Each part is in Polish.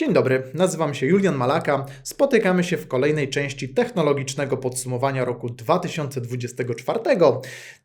Dzień dobry, nazywam się Julian Malaka. Spotykamy się w kolejnej części technologicznego podsumowania roku 2024.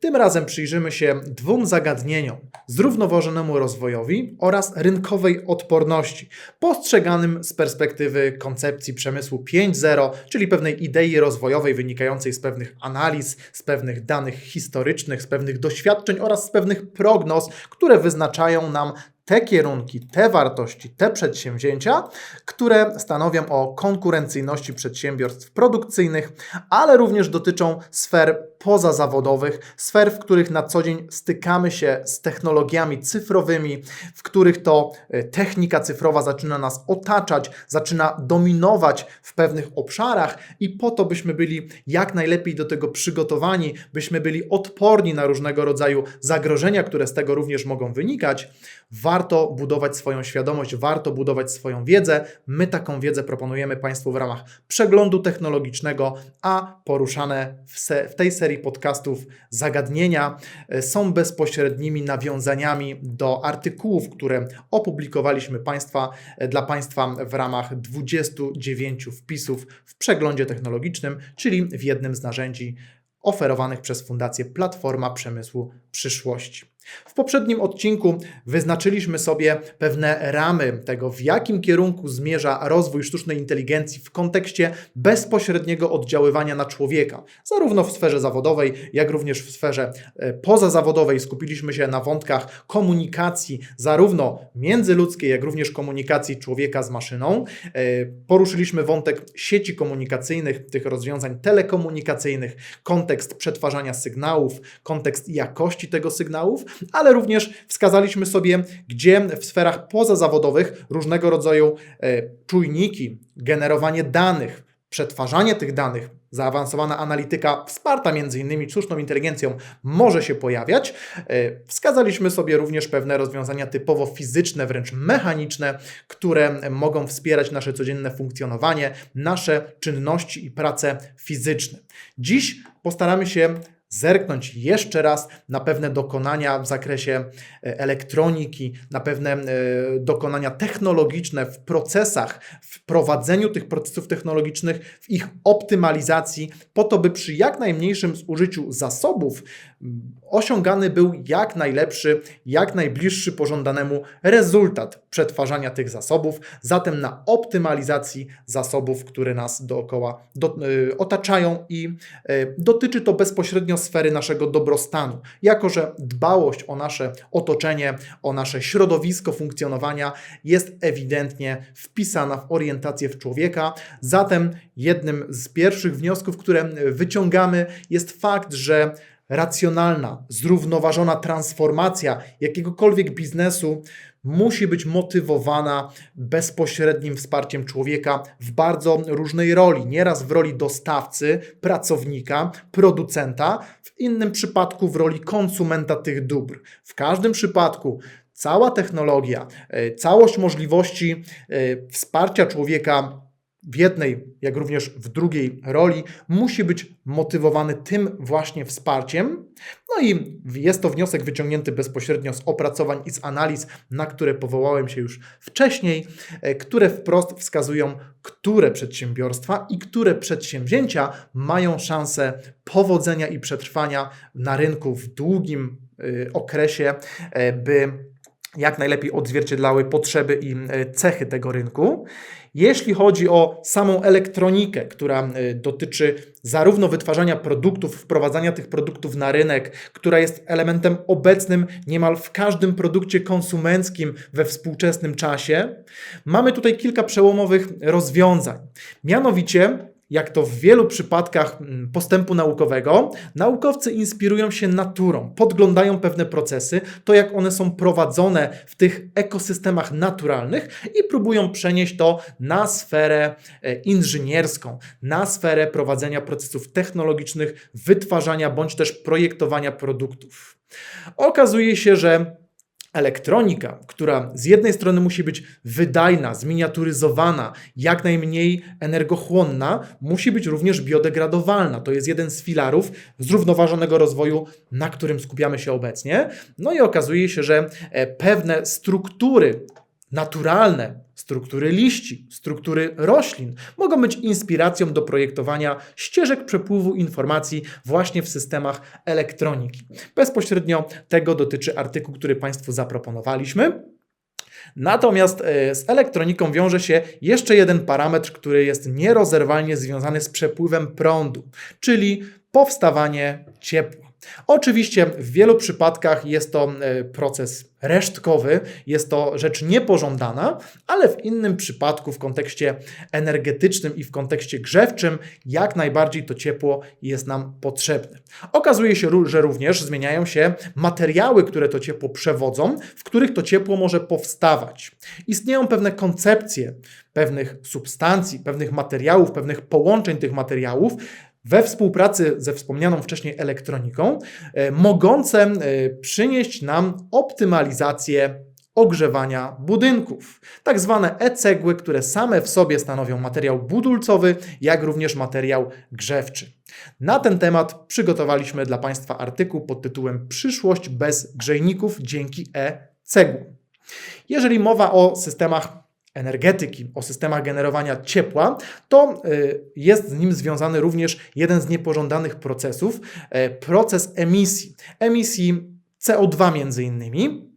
Tym razem przyjrzymy się dwóm zagadnieniom: zrównoważonemu rozwojowi oraz rynkowej odporności, postrzeganym z perspektywy koncepcji przemysłu 5.0, czyli pewnej idei rozwojowej wynikającej z pewnych analiz, z pewnych danych historycznych, z pewnych doświadczeń oraz z pewnych prognoz, które wyznaczają nam te kierunki, te wartości, te przedsięwzięcia, które stanowią o konkurencyjności przedsiębiorstw produkcyjnych, ale również dotyczą sfer pozazawodowych, sfer, w których na co dzień stykamy się z technologiami cyfrowymi, w których to e, technika cyfrowa zaczyna nas otaczać, zaczyna dominować w pewnych obszarach i po to, byśmy byli jak najlepiej do tego przygotowani, byśmy byli odporni na różnego rodzaju zagrożenia, które z tego również mogą wynikać, warto budować swoją świadomość, warto budować swoją wiedzę. My taką wiedzę proponujemy Państwu w ramach przeglądu technologicznego, a poruszane w, se w tej serii podcastów zagadnienia e, są bezpośrednimi nawiązaniami do artykułów, które opublikowaliśmy państwa, e, dla Państwa w ramach 29 wpisów w przeglądzie technologicznym, czyli w jednym z narzędzi oferowanych przez Fundację Platforma Przemysłu Przyszłości. W poprzednim odcinku wyznaczyliśmy sobie pewne ramy tego, w jakim kierunku zmierza rozwój sztucznej inteligencji w kontekście bezpośredniego oddziaływania na człowieka, zarówno w sferze zawodowej, jak również w sferze e, pozazawodowej. Skupiliśmy się na wątkach komunikacji, zarówno międzyludzkiej, jak również komunikacji człowieka z maszyną. E, poruszyliśmy wątek sieci komunikacyjnych, tych rozwiązań telekomunikacyjnych, kontekst przetwarzania sygnałów, kontekst jakości tego sygnałów, ale również wskazaliśmy sobie, gdzie w sferach pozazawodowych różnego rodzaju e, czujniki, generowanie danych, przetwarzanie tych danych, zaawansowana analityka wsparta m.in. sztuczną inteligencją może się pojawiać. E, wskazaliśmy sobie również pewne rozwiązania typowo fizyczne, wręcz mechaniczne, które mogą wspierać nasze codzienne funkcjonowanie, nasze czynności i prace fizyczne. Dziś postaramy się zerknąć jeszcze raz na pewne dokonania w zakresie e, elektroniki, na pewne e, dokonania technologiczne w procesach, w prowadzeniu tych procesów technologicznych, w ich optymalizacji, po to, by przy jak najmniejszym zużyciu zasobów osiągany był jak najlepszy, jak najbliższy pożądanemu rezultat przetwarzania tych zasobów, zatem na optymalizacji zasobów, które nas dookoła do, y, otaczają i y, dotyczy to bezpośrednio sfery naszego dobrostanu, jako że dbałość o nasze otoczenie, o nasze środowisko funkcjonowania jest ewidentnie wpisana w orientację w człowieka, zatem jednym z pierwszych wniosków, które wyciągamy jest fakt, że racjonalna, zrównoważona transformacja jakiegokolwiek biznesu musi być motywowana bezpośrednim wsparciem człowieka w bardzo różnej roli. Nieraz w roli dostawcy, pracownika, producenta, w innym przypadku w roli konsumenta tych dóbr. W każdym przypadku cała technologia, e, całość możliwości e, wsparcia człowieka w jednej, jak również w drugiej roli musi być motywowany tym właśnie wsparciem. No i jest to wniosek wyciągnięty bezpośrednio z opracowań i z analiz, na które powołałem się już wcześniej, e, które wprost wskazują, które przedsiębiorstwa i które przedsięwzięcia mają szansę powodzenia i przetrwania na rynku w długim e, okresie, e, by jak najlepiej odzwierciedlały potrzeby i cechy tego rynku. Jeśli chodzi o samą elektronikę, która y, dotyczy zarówno wytwarzania produktów, wprowadzania tych produktów na rynek, która jest elementem obecnym niemal w każdym produkcie konsumenckim we współczesnym czasie, mamy tutaj kilka przełomowych rozwiązań. Mianowicie jak to w wielu przypadkach mm, postępu naukowego, naukowcy inspirują się naturą, podglądają pewne procesy, to jak one są prowadzone w tych ekosystemach naturalnych i próbują przenieść to na sferę e, inżynierską, na sferę prowadzenia procesów technologicznych, wytwarzania bądź też projektowania produktów. Okazuje się, że elektronika, która z jednej strony musi być wydajna, zminiaturyzowana, jak najmniej energochłonna, musi być również biodegradowalna. To jest jeden z filarów zrównoważonego rozwoju, na którym skupiamy się obecnie. No i okazuje się, że e, pewne struktury naturalne struktury liści, struktury roślin mogą być inspiracją do projektowania ścieżek przepływu informacji właśnie w systemach elektroniki. Bezpośrednio tego dotyczy artykuł, który Państwu zaproponowaliśmy. Natomiast e, z elektroniką wiąże się jeszcze jeden parametr, który jest nierozerwalnie związany z przepływem prądu, czyli powstawanie ciepła. Oczywiście w wielu przypadkach jest to e, proces resztkowy, jest to rzecz niepożądana, ale w innym przypadku, w kontekście energetycznym i w kontekście grzewczym, jak najbardziej to ciepło jest nam potrzebne. Okazuje się, że również zmieniają się materiały, które to ciepło przewodzą, w których to ciepło może powstawać. Istnieją pewne koncepcje pewnych substancji, pewnych materiałów, pewnych połączeń tych materiałów, we współpracy ze wspomnianą wcześniej elektroniką, e, mogące e, przynieść nam optymalizację ogrzewania budynków. Tak zwane e-cegły, które same w sobie stanowią materiał budulcowy, jak również materiał grzewczy. Na ten temat przygotowaliśmy dla Państwa artykuł pod tytułem Przyszłość bez grzejników dzięki e-cegłom. Jeżeli mowa o systemach energetyki, o systemach generowania ciepła, to y, jest z nim związany również jeden z niepożądanych procesów, e, proces emisji. Emisji CO2 między innymi.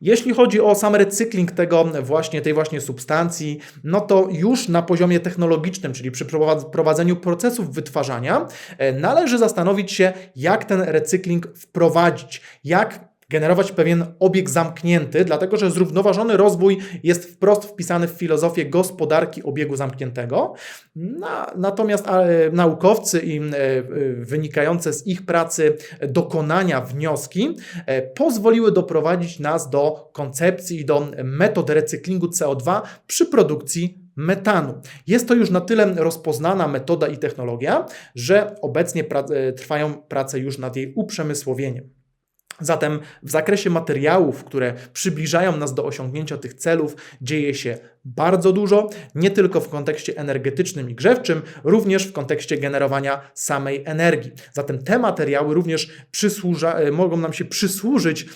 Jeśli chodzi o sam recykling tego właśnie, tej właśnie substancji, no to już na poziomie technologicznym, czyli przy prowadzeniu procesów wytwarzania, e, należy zastanowić się, jak ten recykling wprowadzić, jak generować pewien obieg zamknięty, dlatego że zrównoważony rozwój jest wprost wpisany w filozofię gospodarki obiegu zamkniętego. Na, natomiast e, naukowcy i e, e, wynikające z ich pracy dokonania, wnioski pozwoliły doprowadzić nas do koncepcji i do metod recyklingu CO2 przy produkcji metanu. Jest to już na tyle rozpoznana metoda i technologia, że obecnie pra trwają prace już nad jej uprzemysłowieniem. Zatem w zakresie materiałów, które przybliżają nas do osiągnięcia tych celów, dzieje się bardzo dużo, nie tylko w kontekście energetycznym i grzewczym, również w kontekście generowania samej energii. Zatem te materiały również e, mogą nam się przysłużyć e,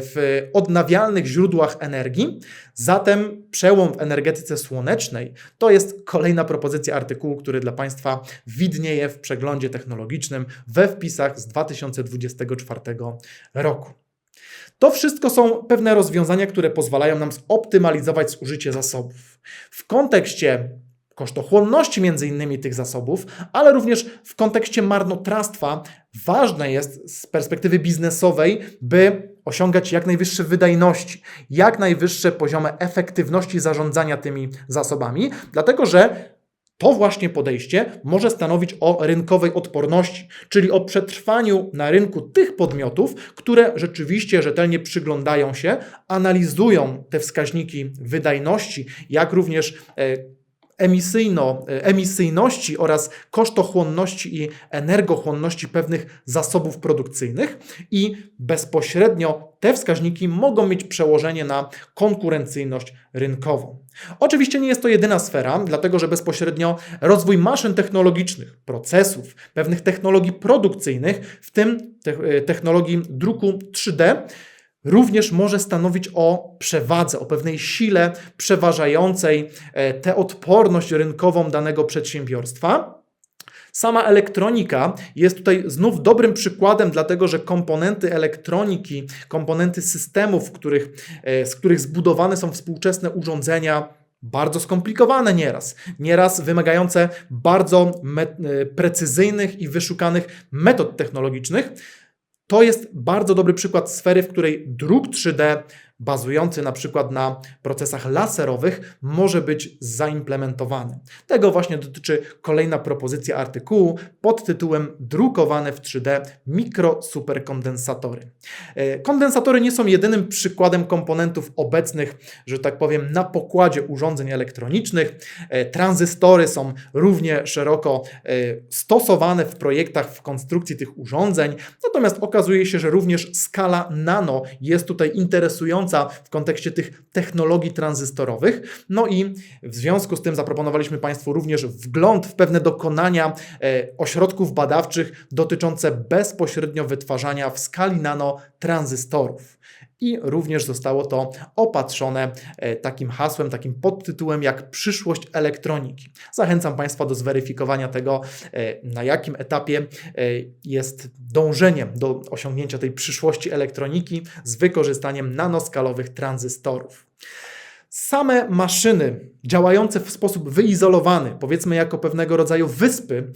w odnawialnych źródłach energii. Zatem przełom w energetyce słonecznej to jest kolejna propozycja artykułu, który dla Państwa widnieje w przeglądzie technologicznym we wpisach z 2024 roku. To wszystko są pewne rozwiązania, które pozwalają nam zoptymalizować zużycie zasobów. W kontekście kosztochłonności między innymi tych zasobów, ale również w kontekście marnotrawstwa ważne jest z perspektywy biznesowej, by osiągać jak najwyższe wydajności, jak najwyższe poziomy efektywności zarządzania tymi zasobami, dlatego że to właśnie podejście może stanowić o rynkowej odporności, czyli o przetrwaniu na rynku tych podmiotów, które rzeczywiście rzetelnie przyglądają się, analizują te wskaźniki wydajności, jak również e, emisyjno, emisyjności oraz kosztochłonności i energochłonności pewnych zasobów produkcyjnych i bezpośrednio te wskaźniki mogą mieć przełożenie na konkurencyjność rynkową. Oczywiście nie jest to jedyna sfera, dlatego że bezpośrednio rozwój maszyn technologicznych, procesów, pewnych technologii produkcyjnych, w tym technologii druku 3D, również może stanowić o przewadze, o pewnej sile przeważającej e, tę odporność rynkową danego przedsiębiorstwa. Sama elektronika jest tutaj znów dobrym przykładem, dlatego że komponenty elektroniki, komponenty systemów, których, e, z których zbudowane są współczesne urządzenia, bardzo skomplikowane nieraz, nieraz wymagające bardzo e, precyzyjnych i wyszukanych metod technologicznych, to jest bardzo dobry przykład sfery, w której druk 3D bazujący na przykład na procesach laserowych może być zaimplementowany. Tego właśnie dotyczy kolejna propozycja artykułu pod tytułem Drukowane w 3D mikrosuperkondensatory. E, kondensatory nie są jedynym przykładem komponentów obecnych, że tak powiem, na pokładzie urządzeń elektronicznych. E, tranzystory są równie szeroko e, stosowane w projektach w konstrukcji tych urządzeń, natomiast okazuje się, że również skala nano jest tutaj interesująca w kontekście tych technologii tranzystorowych. No i w związku z tym zaproponowaliśmy Państwu również wgląd w pewne dokonania e, ośrodków badawczych dotyczące bezpośrednio wytwarzania w skali nano tranzystorów. I również zostało to opatrzone e, takim hasłem, takim podtytułem jak przyszłość elektroniki. Zachęcam Państwa do zweryfikowania tego, e, na jakim etapie e, jest dążeniem do osiągnięcia tej przyszłości elektroniki z wykorzystaniem nanoskalowych tranzystorów. Same maszyny działające w sposób wyizolowany, powiedzmy jako pewnego rodzaju wyspy,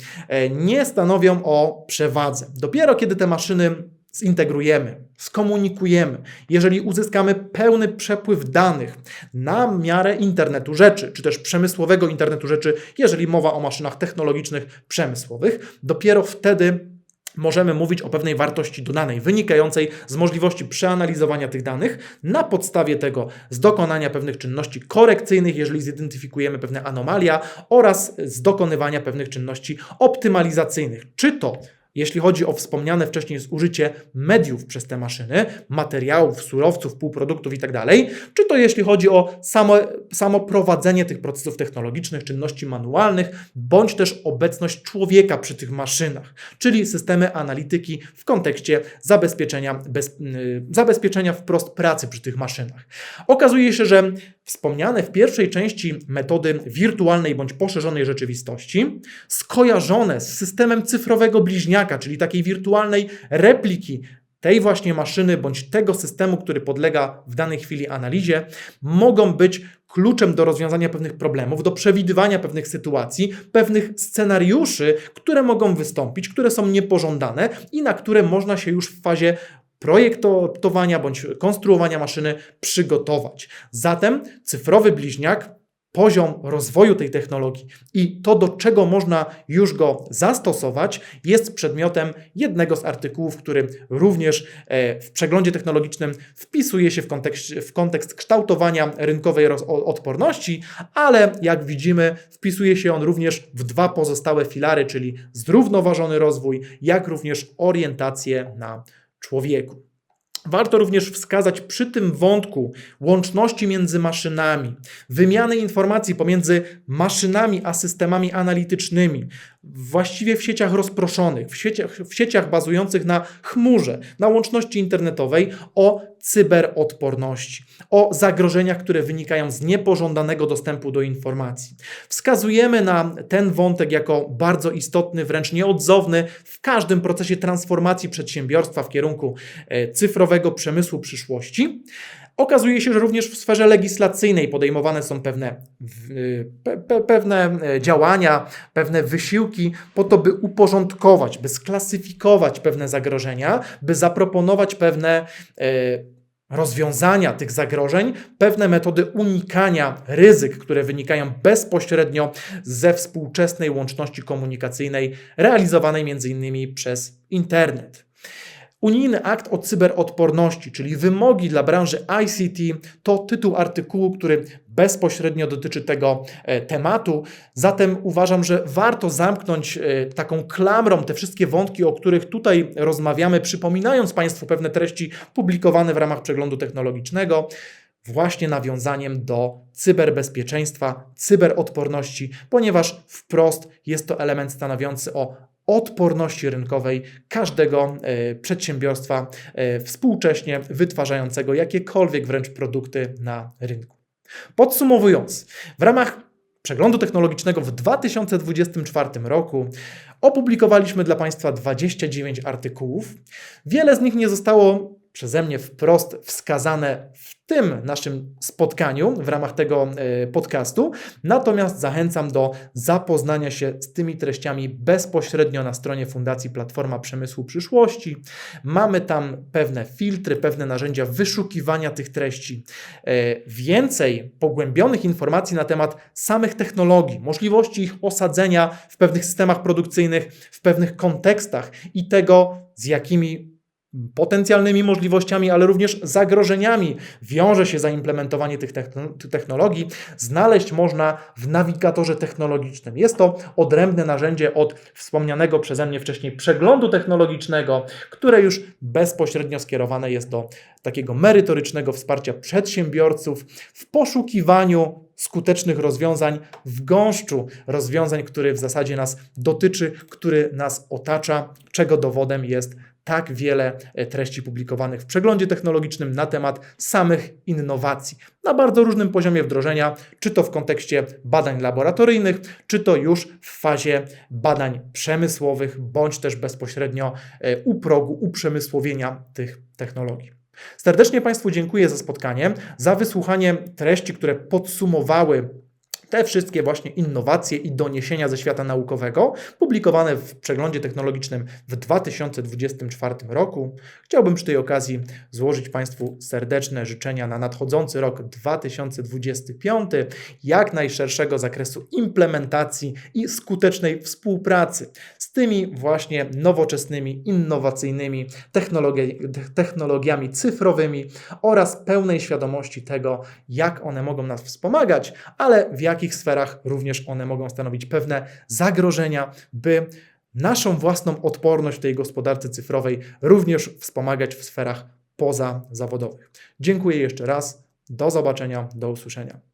nie stanowią o przewadze. Dopiero kiedy te maszyny zintegrujemy, skomunikujemy, jeżeli uzyskamy pełny przepływ danych na miarę internetu rzeczy, czy też przemysłowego internetu rzeczy, jeżeli mowa o maszynach technologicznych przemysłowych, dopiero wtedy możemy mówić o pewnej wartości dodanej, wynikającej z możliwości przeanalizowania tych danych, na podstawie tego z dokonania pewnych czynności korekcyjnych, jeżeli zidentyfikujemy pewne anomalia, oraz z dokonywania pewnych czynności optymalizacyjnych. Czy to jeśli chodzi o wspomniane wcześniej zużycie mediów przez te maszyny, materiałów, surowców, półproduktów itd., czy to jeśli chodzi o samo, samo prowadzenie tych procesów technologicznych, czynności manualnych, bądź też obecność człowieka przy tych maszynach, czyli systemy analityki w kontekście zabezpieczenia, bez, yy, zabezpieczenia wprost pracy przy tych maszynach. Okazuje się, że wspomniane w pierwszej części metody wirtualnej bądź poszerzonej rzeczywistości, skojarzone z systemem cyfrowego bliźniaka, czyli takiej wirtualnej repliki tej właśnie maszyny bądź tego systemu, który podlega w danej chwili analizie, mogą być kluczem do rozwiązania pewnych problemów, do przewidywania pewnych sytuacji, pewnych scenariuszy, które mogą wystąpić, które są niepożądane i na które można się już w fazie projektowania bądź konstruowania maszyny przygotować. Zatem cyfrowy bliźniak poziom rozwoju tej technologii i to, do czego można już go zastosować, jest przedmiotem jednego z artykułów, który również e, w przeglądzie technologicznym wpisuje się w kontekst, w kontekst kształtowania rynkowej odporności, ale jak widzimy, wpisuje się on również w dwa pozostałe filary, czyli zrównoważony rozwój, jak również orientację na człowieku. Warto również wskazać przy tym wątku łączności między maszynami, wymiany informacji pomiędzy maszynami a systemami analitycznymi, właściwie w sieciach rozproszonych, w sieciach, w sieciach bazujących na chmurze, na łączności internetowej, o cyberodporności, o zagrożeniach, które wynikają z niepożądanego dostępu do informacji. Wskazujemy na ten wątek jako bardzo istotny, wręcz nieodzowny w każdym procesie transformacji przedsiębiorstwa w kierunku e, cyfrowego przemysłu przyszłości. Okazuje się, że również w sferze legislacyjnej podejmowane są pewne, pe, pe, pewne e, działania, pewne wysiłki po to, by uporządkować, by sklasyfikować pewne zagrożenia, by zaproponować pewne e, rozwiązania tych zagrożeń, pewne metody unikania ryzyk, które wynikają bezpośrednio ze współczesnej łączności komunikacyjnej realizowanej m.in. przez internet. Unijny akt o cyberodporności, czyli wymogi dla branży ICT, to tytuł artykułu, który bezpośrednio dotyczy tego e, tematu. Zatem uważam, że warto zamknąć e, taką klamrą te wszystkie wątki, o których tutaj rozmawiamy, przypominając Państwu pewne treści publikowane w ramach przeglądu technologicznego właśnie nawiązaniem do cyberbezpieczeństwa, cyberodporności, ponieważ wprost jest to element stanowiący o odporności rynkowej każdego e, przedsiębiorstwa e, współcześnie wytwarzającego jakiekolwiek wręcz produkty na rynku. Podsumowując, w ramach przeglądu technologicznego w 2024 roku opublikowaliśmy dla Państwa 29 artykułów. Wiele z nich nie zostało przeze mnie wprost wskazane w tym naszym spotkaniu w ramach tego e, podcastu. Natomiast zachęcam do zapoznania się z tymi treściami bezpośrednio na stronie Fundacji Platforma Przemysłu Przyszłości. Mamy tam pewne filtry, pewne narzędzia wyszukiwania tych treści. E, więcej pogłębionych informacji na temat samych technologii, możliwości ich osadzenia w pewnych systemach produkcyjnych, w pewnych kontekstach i tego, z jakimi potencjalnymi możliwościami, ale również zagrożeniami. Wiąże się zaimplementowanie tych technologii, znaleźć można w nawigatorze technologicznym. Jest to odrębne narzędzie od wspomnianego przeze mnie wcześniej przeglądu technologicznego, które już bezpośrednio skierowane jest do takiego merytorycznego wsparcia przedsiębiorców w poszukiwaniu skutecznych rozwiązań w gąszczu. Rozwiązań, który w zasadzie nas dotyczy, który nas otacza, czego dowodem jest tak wiele e, treści publikowanych w przeglądzie technologicznym na temat samych innowacji na bardzo różnym poziomie wdrożenia, czy to w kontekście badań laboratoryjnych, czy to już w fazie badań przemysłowych, bądź też bezpośrednio e, u progu uprzemysłowienia tych technologii. Serdecznie Państwu dziękuję za spotkanie, za wysłuchanie treści, które podsumowały te wszystkie właśnie innowacje i doniesienia ze świata naukowego, publikowane w przeglądzie technologicznym w 2024 roku. Chciałbym przy tej okazji złożyć Państwu serdeczne życzenia na nadchodzący rok 2025, jak najszerszego zakresu implementacji i skutecznej współpracy z tymi właśnie nowoczesnymi, innowacyjnymi technologi technologiami cyfrowymi oraz pełnej świadomości tego, jak one mogą nas wspomagać, ale w jakich sferach również one mogą stanowić pewne zagrożenia, by naszą własną odporność w tej gospodarce cyfrowej również wspomagać w sferach pozazawodowych. Dziękuję jeszcze raz. Do zobaczenia, do usłyszenia.